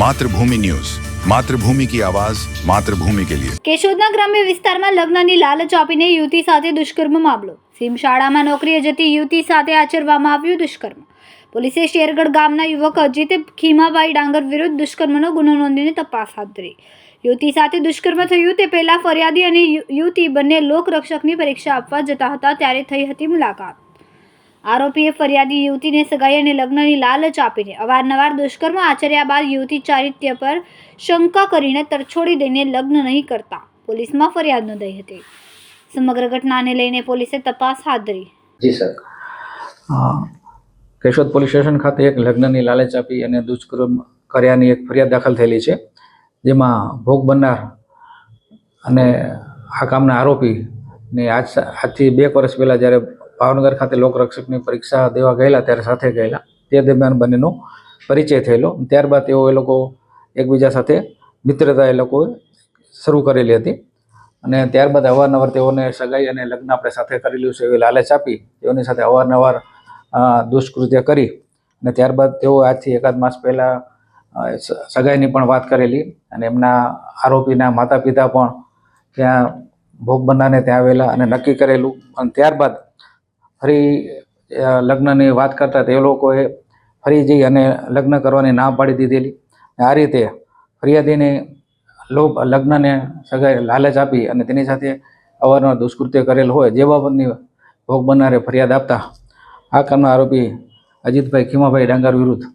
Mathrubhumi news. Mathrubhumi કી આવાજ, માતૃભૂમિ કે લિયે. કેશોદના ગ્રામ્ય વિસ્તારમાં લગ્નની લાલચ આપીને યુવતી સાથે દુષ્કર્મ મામલો. સીમ શાળામાં નોકરીએ જતી યુવતી સાથે આચરવામાં આવ્યું દુષ્કર્મ. પોલીસે શેરગઢ ગામના યુવક અજીતે ખીમાભાઈ ડાંગર વિરુદ્ધ દુષ્કર્મનો ગુનો નોંધીને તપાસ હાથ ધરી. યુવતી સાથે દુષ્કર્મ થયું તે પહેલાં ફરિયાદી અને યુવતી બંને લોકરક્ષકની પરીક્ષા આપવા જતા હતા, ત્યારે થઈ હતી મુલાકાત. આરોપીએ ફરિયાદી યુવતીને સગાઈ અને લગ્નની લાલચ આપીને અવારનવાર દુષ્કર્મ આચર્યા બાદ યુવતી ચારિત્ર્ય પર શંકા કરીને તરછોડી દઈને લગ્ન નહીં કરતા. પોલીસમાં ફરિયાદ નોંધાઈ હતી. સમગ્ર ઘટનાને લઈને પોલીસે તપાસ હાથ ધરી. જી સર. કેશોદ પોલીસ સ્ટેશન ખાતે એક લગ્નની લાલચ આપી અને દુષ્કર્મ કર્યાની એક ફરિયાદ દાખલ થયેલી છે જેમાં ભોગ બનનાર અને આ કામના આરોપીને આજ આજથી બે વર્ષ પહેલાં જ્યારે ભાવનગર ખાતે લોકરક્ષકની પરીક્ષા દેવા ગયેલા, ત્યારે સાથે ગયેલા. તે દરમિયાન બંનેનો પરિચય થયેલો. ત્યારબાદ તેઓ એ લોકો એકબીજા સાથે મિત્રતા એ લોકોએ શરૂ કરેલી હતી. અને ત્યારબાદ અવારનવાર તેઓને સગાઈ અને લગ્ન આપણે સાથે કરેલું છે એવી લાલચ આપી, તેઓની સાથે અવારનવાર દુષ્કૃત્ય કરી. અને ત્યારબાદ તેઓ આજથી એકાદ માસ પહેલાં સગાઈની પણ વાત કરેલી. અને એમના આરોપીના માતા પિતા પણ ત્યાં ભોગ બનનારને ત્યાં આવેલા અને નક્કી કરેલું. અને ત્યારબાદ ફરી લગ્નની વાત કરતા તે લોકોએ ફરી જઈ અને લગ્ન કરવાની ના પાડી દીધેલી. આ રીતે ફરિયાદીને લોભ, લગ્નને સગાઈ લાલચ આપી અને તેની સાથે અવારનવાર દુષ્કૃત્ય કરેલ હોય જે બાબતની ભોગ બનનારે ફરિયાદ આપતા આ કામના આરોપી અજીતભાઈ ખીમાભાઈ ડાંગર વિરુદ્ધ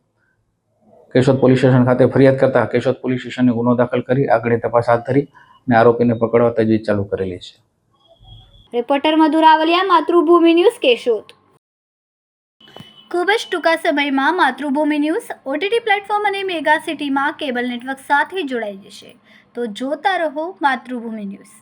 કેશોદ પોલીસ સ્ટેશન ખાતે ફરિયાદ કરતા કેશોદ પોલીસ સ્ટેશને ગુનો દાખલ કરી આગળની તપાસ હાથ ધરી અને આરોપીને પકડવા તજવીજ ચાલુ કરેલી છે. Reporter મધુરાવલિયા, Matrubhumi news Keshod. ખૂબ જ ટૂંકા સમયમાં માતૃભૂમિ ન્યૂઝ ઓટીટી પ્લેટફોર્મ અને મેગા સિટીમાં કેબલ નેટવર્ક સાથે જોડાઈ જશે. તો જોતા રહો માતૃભૂમિ ન્યૂઝ.